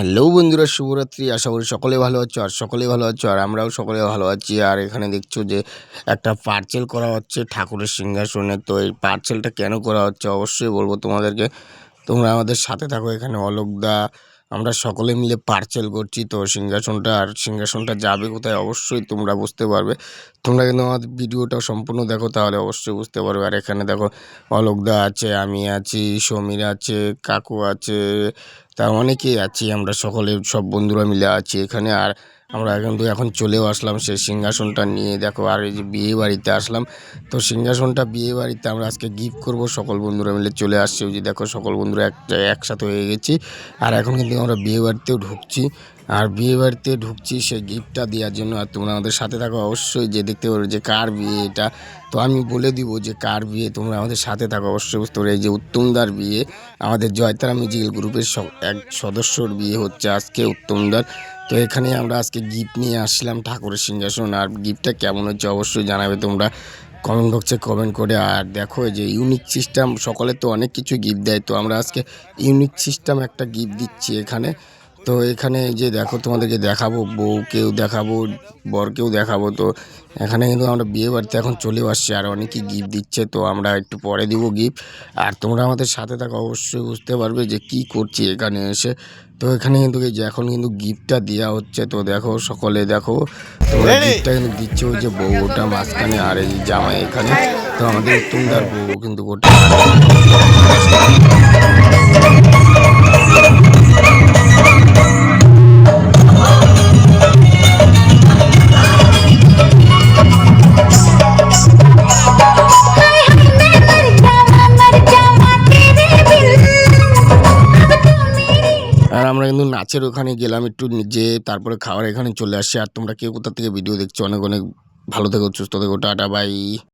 Hello বন্ধুরা, শুভরাত্রি। আশা করি সকলে ভালো আছো আর সকলে ভালো আছো আর আমরাও সকলে ভালো আছি। আর এখানে দেখছ যে একটা পার্সেল করা হচ্ছে ঠাকুরের সিংহাসনে। তো এই পার্সেলটা কেন করা হচ্ছে অবশ্যই বলব তোমাদেরকে। তোমরা আমাদের সাথে থাকো এখানে অলোকদা আমরা সকলে মিলে পার্সেল করছি, তো সিংহাসনটা আর সিংহাসনটা যাবে কোথায় অবশ্যই তোমরা বুঝতে পারবে। তোমরা কিন্তু আমার ভিডিওটা সম্পূর্ণ দেখো, তাহলে অবশ্যই বুঝতে পারবে। আর এখানে দেখো, অলোকদা আছে, আমি আছি, সমীর আছে, কাকু আছে, তা অনেকেই আছি, আমরা সকলে সব বন্ধুরা মিলে আছি এখানে। আর আমরা কিন্তু এখন চলেও আসলাম সেই সিংহাসনটা নিয়ে। দেখো, আর এই যে বিয়ে বাড়িতে আসলাম। তো সিংহাসনটা বিয়ে বাড়িতে আমরা আজকে গিফট করব। সকল বন্ধুরা মিলে চলে আসছি। ওই যে দেখো, সকল বন্ধুরা একটা একসাথে হয়ে গেছি। আর এখন কিন্তু আমরা বিয়ে বাড়িতেও ঢুকছি। আর বিয়ে বাড়িতে ঢুকছি সেই গিফটটা দেওয়ার জন্য। আর তোমরা আমাদের সাথে থাকো অবশ্যই। যে দেখতে পারো যে কার বিয়ে এটা। তো আমি বলে দিব যে কার বিয়ে। তোমরা আমাদের সাথে থাকো অবশ্যই। বুঝতে এই যে উত্তমদার বিয়ে। আমাদের জয়তারা মিউজিক্যাল গ্রুপের এক সদস্যর বিয়ে হচ্ছে আজকে উত্তমদার। তো এখানে আমরা আজকে গিফট নিয়ে আসলাম ঠাকুরের সিংহাসন, আর গিফটটা কেমন হচ্ছে অবশ্যই জানাবে তোমরা কমেন্ট বক্সে কমেন্ট করে। আর দেখো যে ইউনিক সিস্টেম সকলে তো অনেক কিছু গিফট দেয়, তো আমরা আজকে ইউনিক সিস্টেম একটা গিফট দিচ্ছি এখানে। তো এখানে যে দেখো তোমাদেরকে দেখাবো বউকেও দেখাবো বরকেও দেখাবো। তো এখানে কিন্তু আমরা বিয়ে বাড়িতে এখন চলেও আসছি আর অনেকেই গিফট দিচ্ছে তো আমরা একটু পরে দিব গিফট আর তোমরা আমাদের সাথে থাকো অবশ্যই বুঝতে পারবে যে কি করছি এখানে এসে। তো এখানে কিন্তু এই যে এখন কিন্তু গিফটটা দেওয়া হচ্ছে তো দেখো সকলে দেখো। তো গিফটটা কিন্তু দিচ্ছে ওই যে বউটা মাঝখানে আর এই জামাই এখানে। তো আমাদের উত্তমদার বউ কিন্তু গোটা কিন্তু নাচের ওখানে গেলাম একটু নিজে, তারপরে খাওয়ার এখানে চলে আসছি। আর তোমরা কেউ কোথা থেকে ভিডিও দেখছ? অনেক অনেক ভালো থেকো, সুস্থ থেকো, টাটা বাই